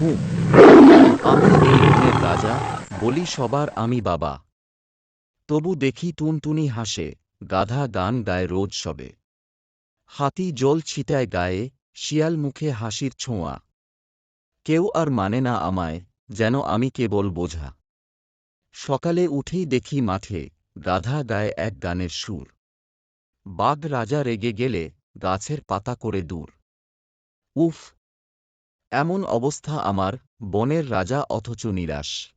হুঁ আমি এই রাজা, বলি সবার আমি বাবা। তবু দেখি টুনটুনি হাসে, গাধা গান গায় রোজ সবে। হাতি জল ছিটায় গায়ে, শিয়াল মুখে হাসির ছোঁয়া। কেউ আর মানে না আমায়, যেন আমি কেবল বোঝা। সকালে উঠেই দেখি মাঠে, গাধা গায়ে এক গানের সুর। বাঘ রাজা রেগে গেলে, গাছের পাতা করে দূর। উফ এমন অবস্থা আমার, বনের রাজা অথচ নিরাশ।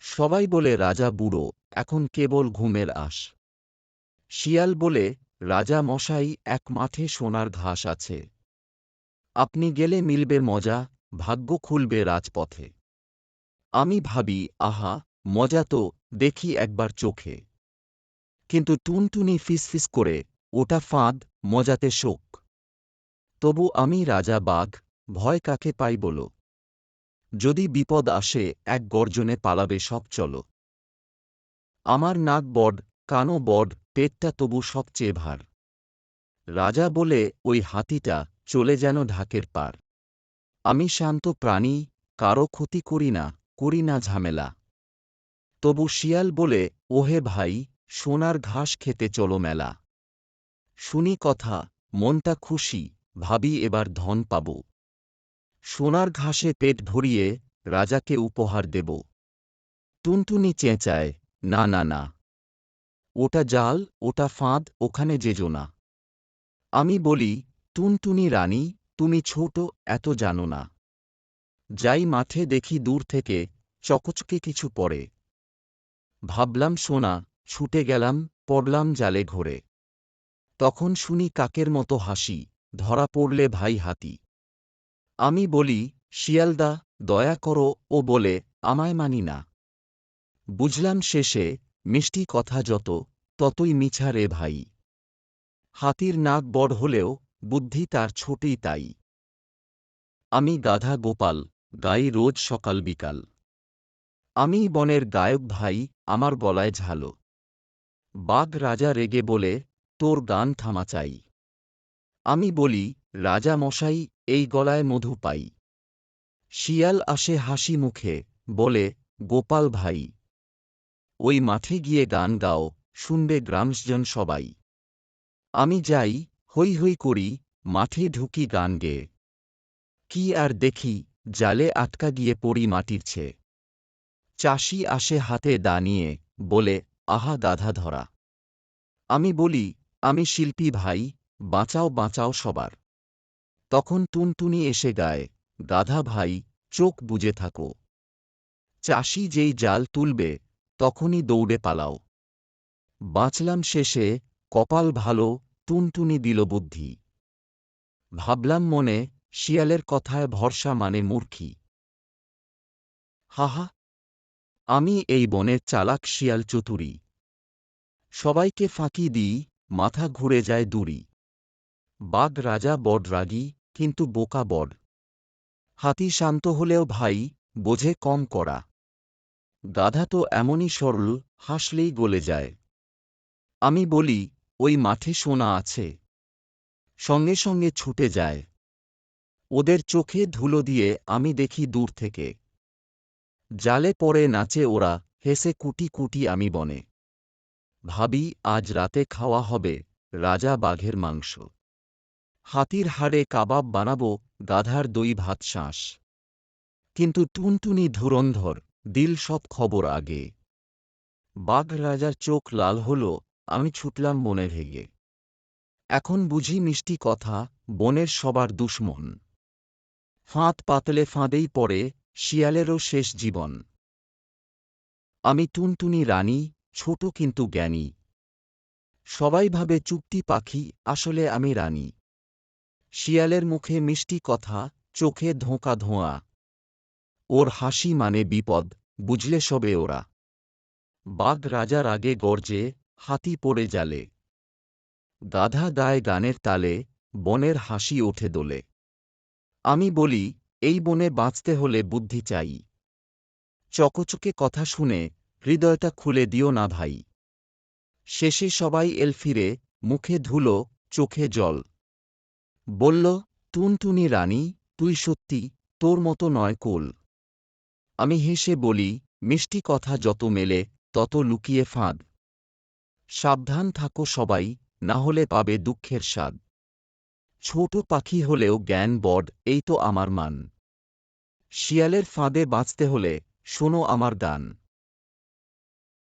সবাই বলে, রাজা বুড়ো, এখন কেবল ঘুমের আশ। শিয়াল বলে, রাজা মশাই, এক মাঠে সোনার ঘাস আছে। আপনি গেলে মিলবে মজা, ভাগ্য খুলবে রাজপথে। আমি ভাবি, আহা, মজা তো, দেখি একবার চোখে। কিন্তু টুনটুনি ফিসফিস করে, ওটা ফাঁদ, মজাতে শোক। তবু আমি রাজা বাঘ ভয় কাকে পাই বলো। যদি বিপদ আসে, এক গর্জনে পালাবে সব চলো। আমার নাক বড, কানও বড, পেটটা তবু সবচেয়ে ভার। রাজা বলে, ওই হাতিটা চলে যেন ঢাকের পার। আমি শান্ত প্রাণী কারও ক্ষতি করি না করি না ঝামেলা। তবু শিয়াল বলে, ওহে ভাই, সোনার ঘাস খেতে চলো মেলা। শুনি কথা, মনটা খুশি, ভাবি এবার ধন পাব। সোনার ঘাসে পেট ভরিয়ে রাজাকে উপহার দেব। টুনটুনি চেঁচায়, না না না। ওটা জাল, ওটা ফাঁদ, ওখানে যেজো না। আমি বলি, টুনটুনি রানী, তুমি ছোট, এত জানো না। যাই মাঠে দেখি দূর থেকে, চকচকে কিছু পড়ে। ভাবলাম, সোনা, ছুটে গেলাম, পড়লাম জালে ঘোরে। তখন শুনি কাকের মতো হাসি, ধরা পড়লে ভাই হাতি। আমি বলি, শিয়ালদা, দয়া করো ও বলে, আমায় মানি না। বুঝলাম শেষে, মিষ্টি কথা যত, ততই মিছা রে ভাই। হাতির নাক বড় হলেও, বুদ্ধি তার ছোটই তাই। আমি গাধা গোপাল, গাই রোজ সকাল বিকাল। আমি বনের গায়ক ভাই, আমার গলায় ঝালো। বাঘ রাজা রেগে বলে, তোর গান থামা চাই আমি বলি, রাজা মশাই এই গলায় মধু পাই। শিয়াল আসে হাসি মুখে, বলে, গোপাল ভাই, ওই মাঠে গিয়ে গান গাও, শুনবে গ্রামজন সবাই। আমি যাই, হৈ হৈ করি, মাঠে ঢুকি গান গেয়ে কি আর দেখি, জালে আটকা গিয়ে পড়ি মাটির ছে। চাষি আসে হাতে দাঁড়িয়ে বলে, আহা গাধা ধরা। আমি বলি, আমি শিল্পী ভাই, বাঁচাও বাঁচাও সবার। তখন টুনটুনি এসে গায় গাধা ভাই, চোখ বুজে থাকো। চাষি যেই জাল তুলবে, তখনই দৌড়ে পালাও। বাঁচলাম শেষে, কপাল ভালো, টুনটুনি দিল বুদ্ধি। ভাবলাম মনে, শিয়ালের কথায় ভরসা মানে মূর্খী। হাহা, আমি এই বনের চালাক শিয়াল চতুরি। সবাইকে ফাঁকি দিই, মাথা ঘুরে যায় দূরি। বাঘ রাজা বড রাগী কিন্তু বোকা বড। হাতি শান্ত হলেও ভাই, বোঝে কম করা। গাধা তো এমনই সরল, হাসলেই গলে যায়। আমি বলি, ওই মাঠে সোনা আছে। সঙ্গে সঙ্গে ছুটে যায়। ওদের চোখে ধুলো দিয়ে আমি দেখি দূর থেকে। জালে পড়ে নাচে ওরা, হেসে কুটি কুটি আমি বনে। ভাবি, আজ রাতে খাওয়া হবে, রাজা বাঘের মাংস। হাতির হাড়ে কাবাব বানাবো, গাধার দই ভাত শাঁস। কিন্তু টুনটুনি ধুরন্ধর, দিল সব খবর আগে। বাঘ রাজার চোখ লাল হল, আমি ছুটলাম বনে ভেগে। এখন বুঝি মিষ্টি কথা, বনের সবার দুশ্মন। ফাঁদ পাতলে ফাঁদেই পড়ে, শিয়ালেরও শেষ জীবন। আমি টুনটুনি রানী, ছোট কিন্তু জ্ঞানী। সবাই ভাবে চুপটি পাখি, আসলে আমি রানী। শিয়ালের মুখে মিষ্টি কথা, চোখে ধোঁকা ধোঁয়া। ওর হাসি মানে বিপদ, বুঝলে সবে ওরা। বাঘ রাজার আগে গর্জে, হাতি পড়ে জালে। গাধা গায়ে গানের তালে, বনের হাসি ওঠে দোলে। আমি বলি, এই বনে বাঁচতে হলে বুদ্ধি চাই। চকচকে কথা শুনে, হৃদয়টা খুলে দিও না ভাই। শেষে সবাই এল ফিরে, মুখে ধুলো, চোখে জল। বলল, টুনটুনি রানী, তুই সত্যি তোর মতো নয় কোল। আমি হেসে বলি, মিষ্টি কথা যত মেলে, তত লুকিয়ে ফাঁদ। সাবধান থাকো সবাই, না হলে পাবে দুঃখের স্বাদ। ছোট পাখি হলেও জ্ঞান বড এই তো আমার মান। শিয়ালের ফাঁদে বাঁচতে হলে শোনো আমার গান